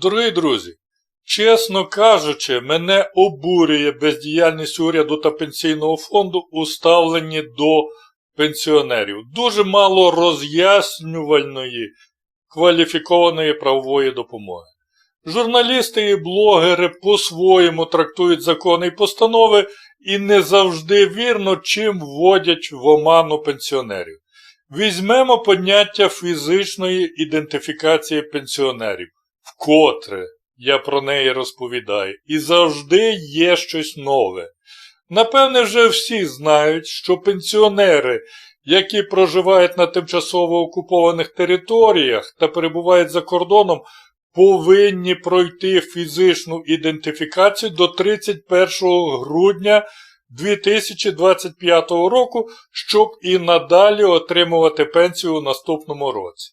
Дорогі друзі, чесно кажучи, мене обурює бездіяльність уряду та пенсійного фонду у ставленні до пенсіонерів. Дуже мало роз'яснювальної кваліфікованої правової допомоги. Журналісти і блогери по-своєму трактують закони і постанови і не завжди вірно чим вводять в оману пенсіонерів. Візьмемо поняття фізичної ідентифікації пенсіонерів. Вкотре я про неї розповідаю. І завжди є щось нове. Напевне, вже всі знають, що пенсіонери, які проживають на тимчасово окупованих територіях та перебувають за кордоном, повинні пройти фізичну ідентифікацію до 31 грудня 2025 року, щоб і надалі отримувати пенсію у наступному році.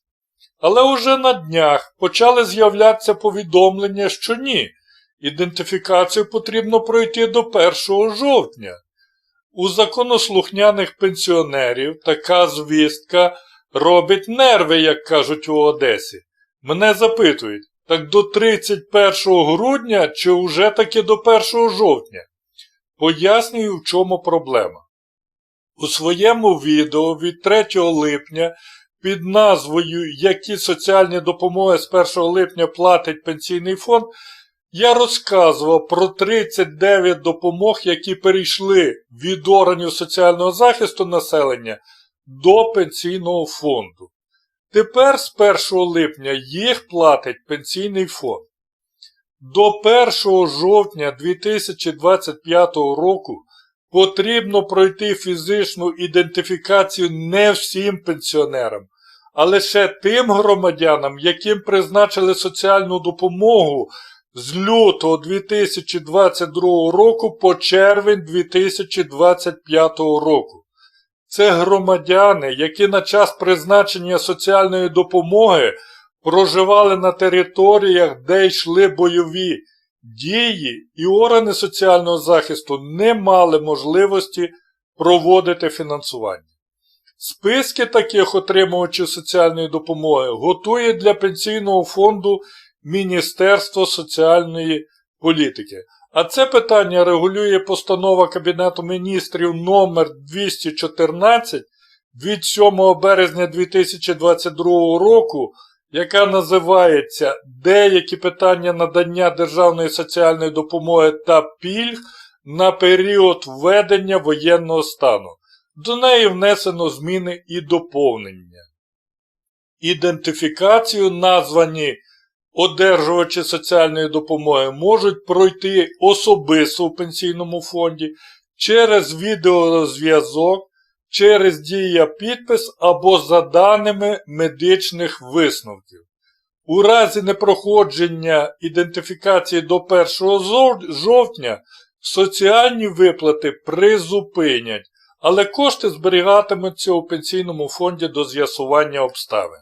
Але уже на днях почали з'являтися повідомлення, що ні, ідентифікацію потрібно пройти до 1 жовтня. У законослухняних пенсіонерів така звістка робить нерви, як кажуть у Одесі. Мене запитують, так до 31 грудня чи вже таки до 1 жовтня? Пояснюю, в чому проблема. У своєму відео від 3 липня під назвою Які соціальні допомоги з 1 липня платить пенсійний фонд, я розказував про 39 допомог, які перейшли від органів соціального захисту населення до пенсійного фонду. Тепер з 1 липня їх платить пенсійний фонд. До 1 жовтня 2025 року потрібно пройти фізичну ідентифікацію не всім пенсіонерам, а лише тим громадянам, яким призначили соціальну допомогу з лютого 2022 року по червень 2025 року. Це громадяни, які на час призначення соціальної допомоги проживали на територіях, де йшли бойові дії, і органи соціального захисту не мали можливості проводити фінансування. Списки таких отримувачів соціальної допомоги готує для Пенсійного фонду Міністерство соціальної політики. А це питання регулює постанова Кабінету міністрів номер 214 від 7 березня 2022 року, яка називається Деякі питання надання державної соціальної допомоги та пільг на період введення воєнного стану. До неї внесено зміни і доповнення. Ідентифікацію названі одержувачі соціальної допомоги можуть пройти особисто у пенсійному фонді через відеозв'язок, через дія підпис або за даними медичних висновків. У разі непроходження ідентифікації до 1 жовтня соціальні виплати призупинять, але кошти зберігатимуться у пенсійному фонді до з'ясування обставин.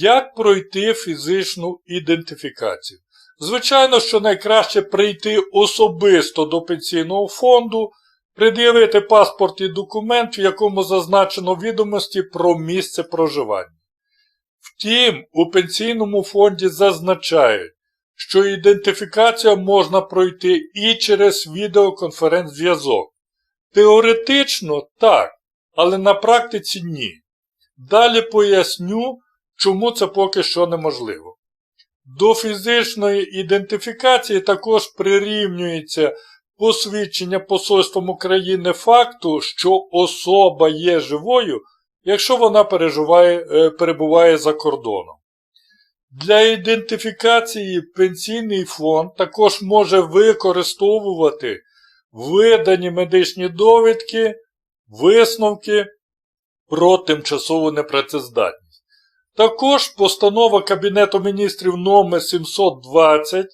Як пройти фізичну ідентифікацію? Звичайно, що найкраще прийти особисто до пенсійного фонду, пред'явити паспорт і документ, в якому зазначено відомості про місце проживання. Втім, у пенсійному фонді зазначають, що ідентифікація можна пройти і через відеоконференц-зв'язок. Теоретично так, але на практиці ні. Далі поясню, чому це поки що неможливо. До фізичної ідентифікації також прирівнюється посвідчення Посольством України факту, що особа є живою, якщо вона переживає, перебуває за кордоном. Для ідентифікації пенсійний фонд також може використовувати видані медичні довідки, висновки про тимчасову непрацездатність. Також постанова Кабінету міністрів номер 720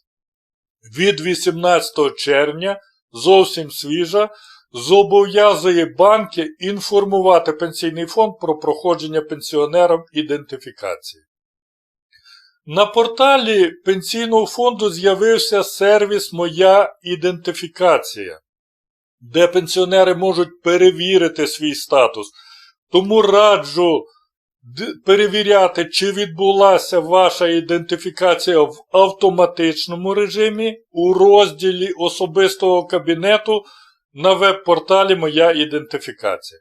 від 18 червня, зовсім свіжа, зобов'язує банки інформувати Пенсійний фонд про проходження пенсіонерам ідентифікації. На порталі Пенсійного фонду з'явився сервіс Моя ідентифікація, де пенсіонери можуть перевірити свій статус. Тому раджу перевіряти, чи відбулася ваша ідентифікація в автоматичному режимі у розділі особистого кабінету на веб-порталі Моя ідентифікація.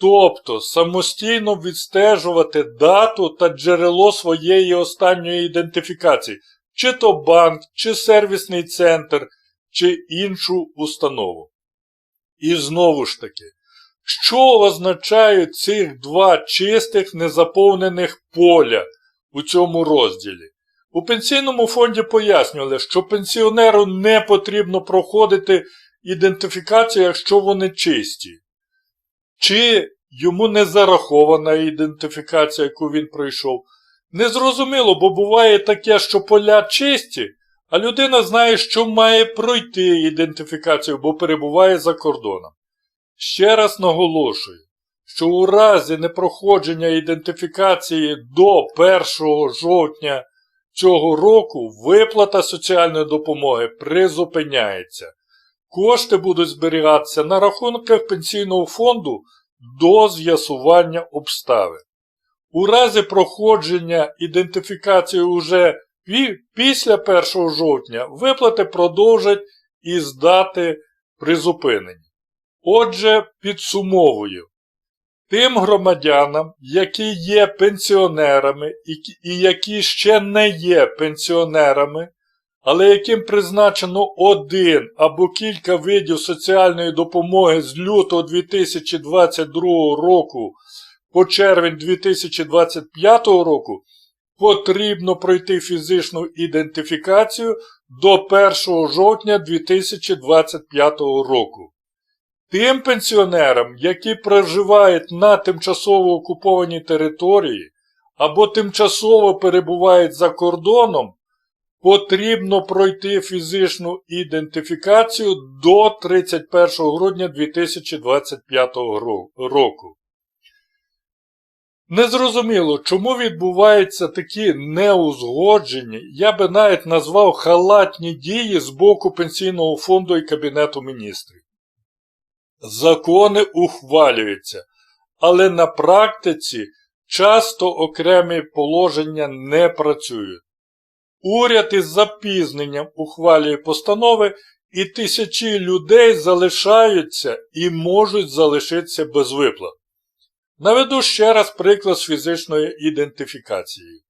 Тобто самостійно відстежувати дату та джерело своєї останньої ідентифікації, чи то банк, чи сервісний центр, чи іншу установу. І знову ж таки, що означають цих два чистих незаповнених поля у цьому розділі? У пенсійному фонді пояснювали, що пенсіонеру не потрібно проходити ідентифікацію, якщо вони чисті. Чи йому не зарахована ідентифікація, яку він пройшов? Незрозуміло, бо буває таке, що поля чисті, а людина знає, що має пройти ідентифікацію, бо перебуває за кордоном. Ще раз наголошую, що у разі непроходження ідентифікації до 1 жовтня цього року виплата соціальної допомоги призупиняється. Кошти будуть зберігатися на рахунках пенсійного фонду до з'ясування обставин. У разі проходження ідентифікації уже пі- після 1 жовтня виплати продовжать із дати призупинення. Отже, підсумовую. Тим громадянам, які є пенсіонерами і які ще не є пенсіонерами, але яким призначено один або кілька видів соціальної допомоги з лютого 2022 року по червень 2025 року, потрібно пройти фізичну ідентифікацію до 1 жовтня 2025 року. Тим пенсіонерам, які проживають на тимчасово окупованій території або тимчасово перебувають за кордоном, потрібно пройти фізичну ідентифікацію до 31 грудня 2025 року. Незрозуміло, чому відбуваються такі неузгоджені, я би навіть назвав халатні дії з боку Пенсійного фонду і Кабінету міністрів. Закони ухвалюються, але на практиці часто окремі положення не працюють. Уряд із запізненням ухвалює постанови, і тисячі людей залишаються і можуть залишитися без виплат. Наведу ще раз приклад з фізичною ідентифікацією.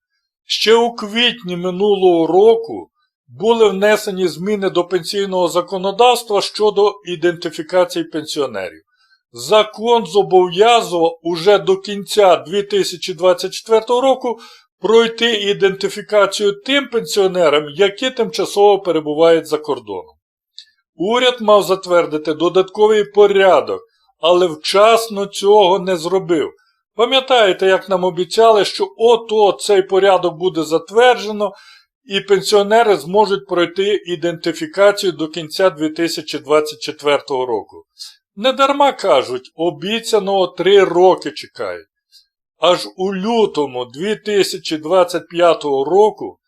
Ще у квітні минулого року були внесені зміни до пенсійного законодавства щодо ідентифікації пенсіонерів. Закон зобов'язував уже до кінця 2024 року пройти ідентифікацію тим пенсіонерам, які тимчасово перебувають за кордоном. Уряд мав затвердити додатковий порядок, але вчасно цього не зробив. Пам'ятаєте, як нам обіцяли, що от-от цей порядок буде затверджено, і пенсіонери зможуть пройти ідентифікацію до кінця 2024 року. Недарма кажуть, обіцяного 3 роки чекають. Аж у лютому 2025 року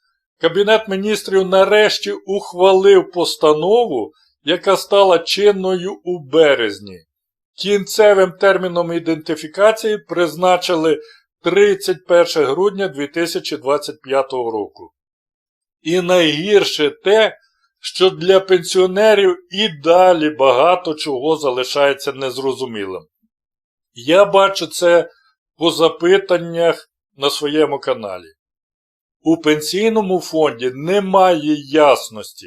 Кабінет міністрів нарешті ухвалив постанову, яка стала чинною у березні. Кінцевим терміном ідентифікації призначили 31 грудня 2025 року. І найгірше те, що для пенсіонерів і далі багато чого залишається незрозумілим. Я бачу це по запитаннях на своєму каналі. У пенсійному фонді немає ясності.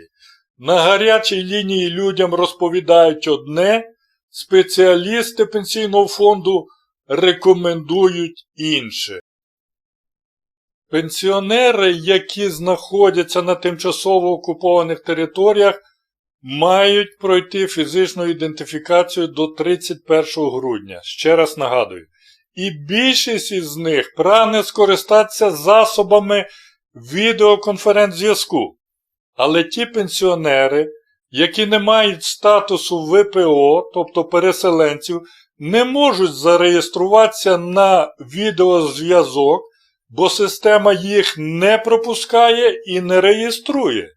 На гарячій лінії людям розповідають одне, спеціалісти пенсійного фонду рекомендують інше. Пенсіонери, які знаходяться на тимчасово окупованих територіях, мають пройти фізичну ідентифікацію до 31 грудня. Ще раз нагадую. І більшість із них прагне скористатися засобами відеоконференц-зв'язку. Але ті пенсіонери, які не мають статусу ВПО, тобто переселенців, не можуть зареєструватися на відеозв'язок, бо система їх не пропускає і не реєструє.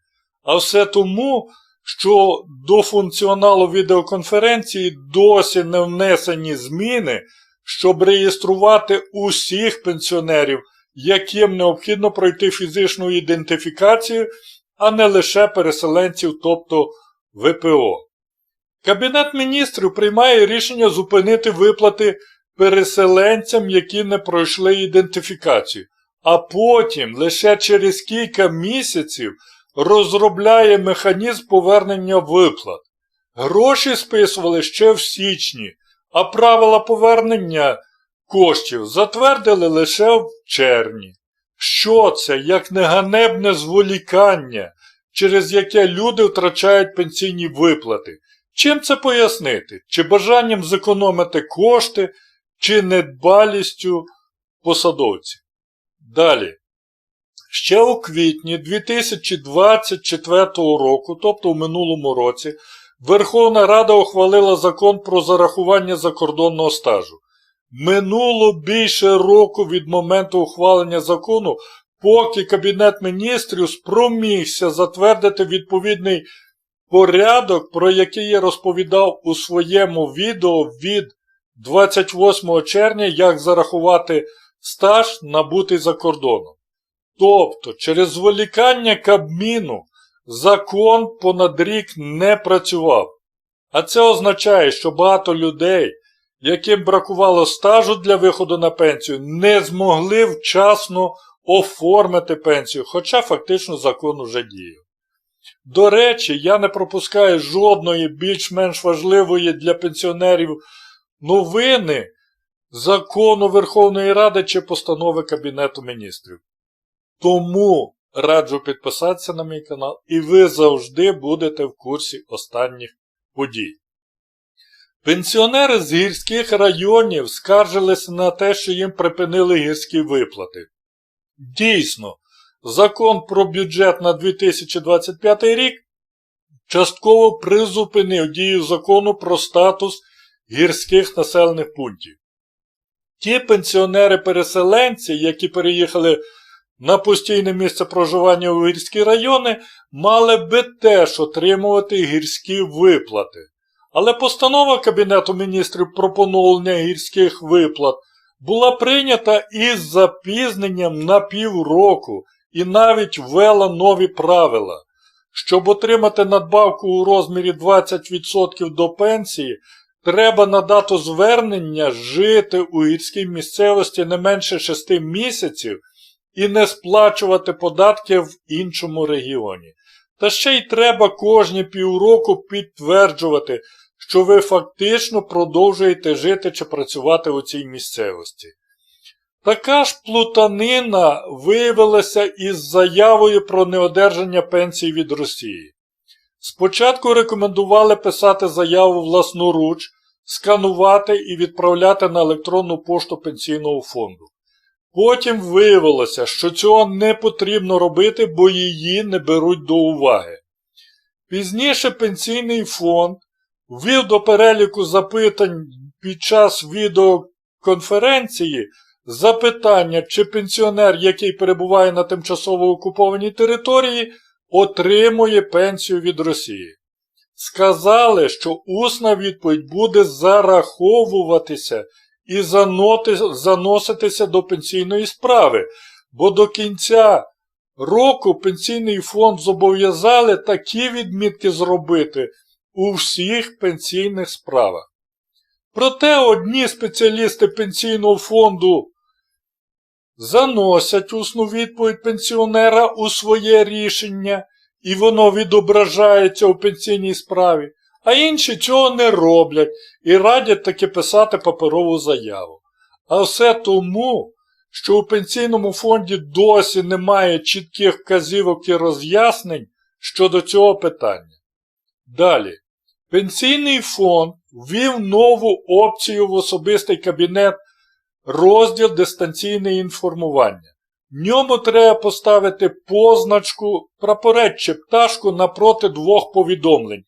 А все тому, що до функціоналу відеоконференції досі не внесені зміни щоб реєструвати усіх пенсіонерів, яким необхідно пройти фізичну ідентифікацію, а не лише переселенців, тобто ВПО. Кабінет міністрів приймає рішення зупинити виплати переселенцям, які не пройшли ідентифікацію, а потім лише через кілька місяців розробляє механізм повернення виплат. Гроші списували ще в січні, а правила повернення коштів затвердили лише в червні. Що це, як не ганебне зволікання, через яке люди втрачають пенсійні виплати? Чим це пояснити? Чи бажанням зекономити кошти, чи недбалістю посадовців? Далі. Ще у квітні 2024 року, тобто в минулому році, Верховна Рада ухвалила закон про зарахування закордонного стажу. Минуло більше року від моменту ухвалення закону, поки Кабінет міністрів спромігся затвердити відповідний порядок, про який я розповідав у своєму відео від 28 червня, як зарахувати стаж набутий за кордоном. Тобто, через зволікання Кабміну закон понад рік не працював. А це означає, що багато людей, яким бракувало стажу для виходу на пенсію, не змогли вчасно оформити пенсію, хоча фактично закон уже діяв. До речі, я не пропускаю жодної більш-менш важливої для пенсіонерів новини закону Верховної Ради чи постанови Кабінету міністрів. Тому раджу підписатися на мій канал, і ви завжди будете в курсі останніх подій. Пенсіонери з гірських районів скаржилися на те, що їм припинили гірські виплати. Дійсно, закон про бюджет на 2025 рік частково призупинив дію закону про статус гірських населених пунктів. Ті пенсіонери-переселенці, які переїхали на постійне місце проживання у гірські райони, мали би теж отримувати гірські виплати. Але постанова Кабінету міністрів про поновлення гірських виплат була прийнята із запізненням на півроку і навіть ввела нові правила. Щоб отримати надбавку у розмірі 20% до пенсії, треба на дату звернення жити у гірській місцевості не менше 6 місяців і не сплачувати податки в іншому регіоні. Та ще й треба кожні півроку підтверджувати, що ви фактично продовжуєте жити чи працювати у цій місцевості. Така ж плутанина виявилася із заявою про неодержання пенсій від Росії. Спочатку рекомендували писати заяву власноруч, сканувати і відправляти на електронну пошту пенсійного фонду. Потім виявилося, що цього не потрібно робити, бо її не беруть до уваги. Пізніше пенсійний фонд ввів до переліку запитань під час відеоконференції запитання, чи пенсіонер, який перебуває на тимчасово окупованій території, отримує пенсію від Росії. Сказали, що усна відповідь буде зараховуватися і заноситися до пенсійної справи, бо до кінця року пенсійний фонд зобов'язали такі відмітки зробити у всіх пенсійних справах. Проте одні спеціалісти пенсійного фонду заносять усну відповідь пенсіонера у своє рішення, і воно відображається у пенсійній справі, а інші цього не роблять і радять таки писати паперову заяву. А все тому, що у пенсійному фонді досі немає чітких вказівок і роз'яснень щодо цього питання. Далі. Пенсійний фонд ввів нову опцію в особистий кабінет розділ дистанційне інформування. Ньому треба поставити позначку прапорець пташку напроти двох повідомлень.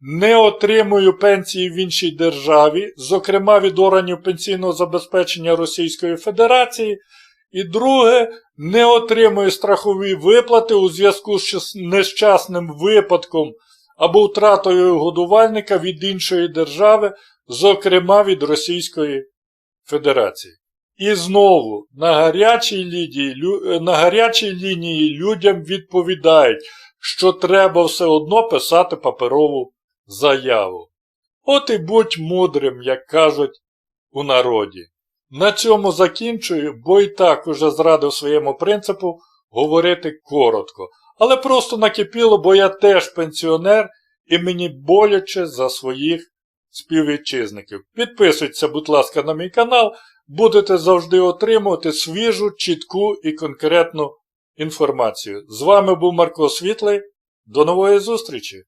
Не отримую пенсії в іншій державі, зокрема від органів пенсійного забезпечення Російської Федерації. І друге, не отримую страхові виплати у зв'язку з нещасним випадком або втратою годувальника від іншої держави, зокрема від Російської Федерації. І знову на гарячій, лінії, е, на гарячій лінії людям відповідають, що треба все одно писати паперову заяву. От і будь мудрим, як кажуть у народі. На цьому закінчую, бо і так уже зрадив своєму принципу говорити коротко. Але просто накипіло, бо я теж пенсіонер і мені боляче за своїх співвітчизників. Підписуйтеся, будь ласка, на мій канал, будете завжди отримувати свіжу, чітку і конкретну інформацію. З вами був Марко Світлий. До нової зустрічі!